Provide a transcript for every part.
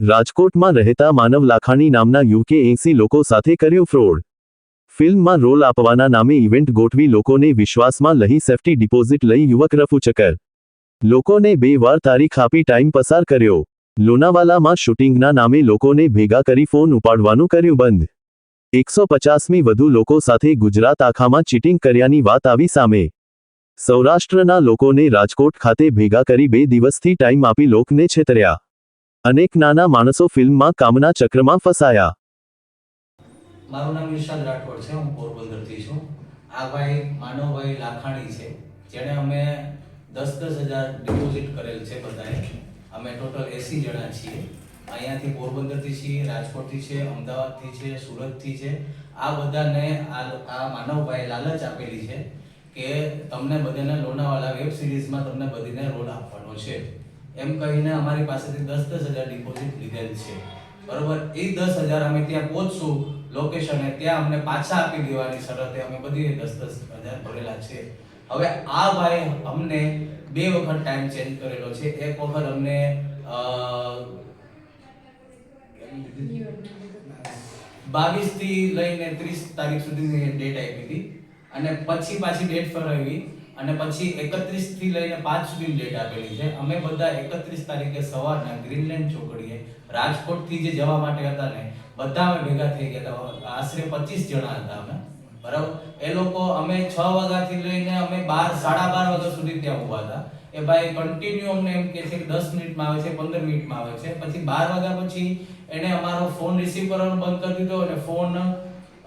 રાજકોટમાં રહેતા માનવ લાખાણી નામના યુકે એસી લોકો સાથે કર્યો ફ્રોડ. ફિલ્મમાં રોલ આપવાના નામે ઇવેન્ટ ગોઠવી લોકોને વિશ્વાસમાં લઈ સેફ્ટી ડિપોઝિટ લઈ યુવક રફુચક્કર લોકોને બે વાર તારીખ આપી ટાઈમ પસાર કર્યો. લોનાવાલામાં શૂટિંગના નામે લોકોને ભેગા કરી ફોન ઉપાડવાનું કર્યું બંધ. એકસો પચાસમી વધુ લોકો સાથે ગુજરાત આખામાં ચીટિંગ કર્યાની વાત આવી સામે. સૌરાષ્ટ્રના લોકોને રાજકોટ ખાતે ભેગા કરી બે દિવસથી ટાઈમ આપી લોકને છેતર્યા. અનેક નાના માણસો ફિલ્મમાં કામના ચક્રમાં ફસાયા. મારું નામ નિશાદ રાઠોડ છે, હું પોરબંદરથી છું. આ ભાઈ માનવભાઈ લાખાણી છે, જેણે અમે દસ દસ હજાર ડિપોઝિટ કરેલ છે બધાએ. અમે ટોટલ એસી જણા છીએ. અહીંયાથી પોરબંદરથી છીએ, રાજકોટથી છે, અમદાવાદથી છે, સુરતથી છે. આ બધાને આ માનવભાઈ લાલચ આપેલી છે કે તમને બધાને લોનાવાલા વેબ સિરીઝમાં તમને બધીને રોલ આપવાનો છે. એમ કહીને અમારી પાસેથી દસ દસ હજાર ડિપોઝિટ લીધેલ છે. બરોબર? એ દસ હજાર અમે ત્યાં પહોંચશું લોકેશને ત્યાં અમને પાછા આપી દેવાની શરતે અમે બધી દસ દસ હજાર ભરેલા છે. હવે આ ભાઈ અમને બે વખત ટાઈમ ચેન્જ કરેલો છે. એક વખત અમને બાવીસથી લઈને ત્રીસ તારીખ સુધીની ડેટ આપી હતી. અને પછી પાછી ડેટ ફરાવી. અને પછી એકત્રીસથી લઈને પાંચ સુધીની ડેટ આપેલી છે. અમે બધા એકત્રીસ તારીખે સવારના ગ્રીનલેન્ડ ચોકડીએ રાજકોટથી જે જવા માટે હતા ને, બધા અમે ભેગા થઈ ગયા હતા. આશરે પચીસ જણા હતા અમે. બરાબર? એ લોકો અમે છ વાગ્યાથી લઈને અમે બાર, સાડા બાર વાગ્યા સુધી ત્યાં ઊભા હતા. એ ભાઈ કન્ટિન્યુ અમને એમ કહે છે કે દસ મિનિટમાં આવે છે, પંદર મિનિટમાં આવે છે. પછી બાર વાગ્યા પછી એને અમારો ફોન રિસીવ કરવાનો બંધ કરી દીધો અને ફોન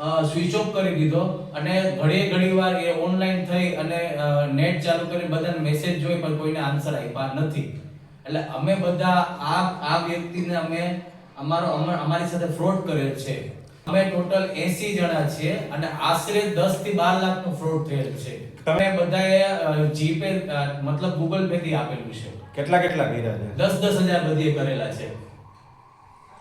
સ્વિચ ઓફ કરી દીધો અને ઘણી ઘણી વાર એ ઓનલાઈન થઈ અને નેટ ચાલુ કરી બધાને મેસેજ જોઈ પણ કોઈને આન્સર આપ્યા નથી. એટલે અમે બધા આ આ વ્યક્તિને અમે અમારો અમા- અમારી સાથે ફ્રોડ કરેલ છે. અમે ટોટલ 80 જણા છીએ અને આશરે 10 થી 12 લાખ નો ફ્રોડ થયેલ છે. તમે બધાએ જીપે મતલબ ગૂગલ પે થી આપેલું છે. કેટલા કેટલા કર્યા છે? દસ દસ હજાર બધીએ કરેલા છે?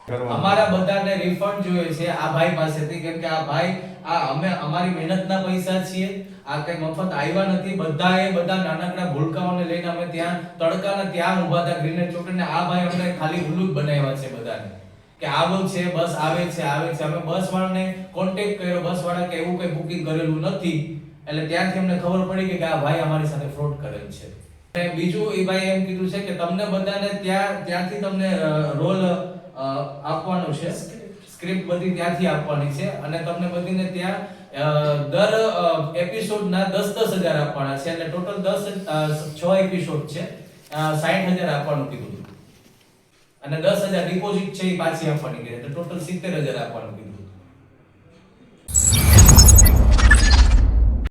અમારા બધાને રિફંડ જોઈએ છે આ ભાઈ પાસેથી, કેમ કે આ ભાઈ, આ અમે અમારી મહેનતના પૈસા છીએ. આ કઈ મફત આવ્યા નથી. બધાએ બધા નાનકડા ભૂલકાઓને લઈને અમે ત્યાં તડકાના ત્યાં ઊભા હતા. ગ્રીનલેન્ડ ચોકડીને આ ભાઈ અમને ખાલી ઉલ્લુક બનાવ્યા છે બધાને. કે આવું છે, બસ આવે છે આવે છે. અમે બસ વાળાને કોન્ટેક્ટ કર્યો. બસ વાળા કે એવું કઈ બુકિંગ કરેલું નથી. એટલે ત્યાંથી અમને ખબર પડી કે આ ભાઈ અમારી સાથે ફ્રોડ કરેલ છે. અને બીજું એ ભાઈ એમ કીધું છે કે તમને બધાને ત્યાં ત્યાંથી તમને રોલ આપવાનો છે. સ્ક્રિપ્ટ બધી ત્યાંથી આપવાની છે અને તમને બધીને ત્યાં દર એપિસોડના દસ દસ હજાર આપવાના છે એટલે ટોટલ દસ છ એપિસોડ છે. સાઠ હજાર આપવાનું કીધું. અને દસ હજાર ડિપોઝિટ છે એ પાછી આપવાની કીધી. એટલે ટોટલ સિત્તેર હજાર આપવાનું કીધું.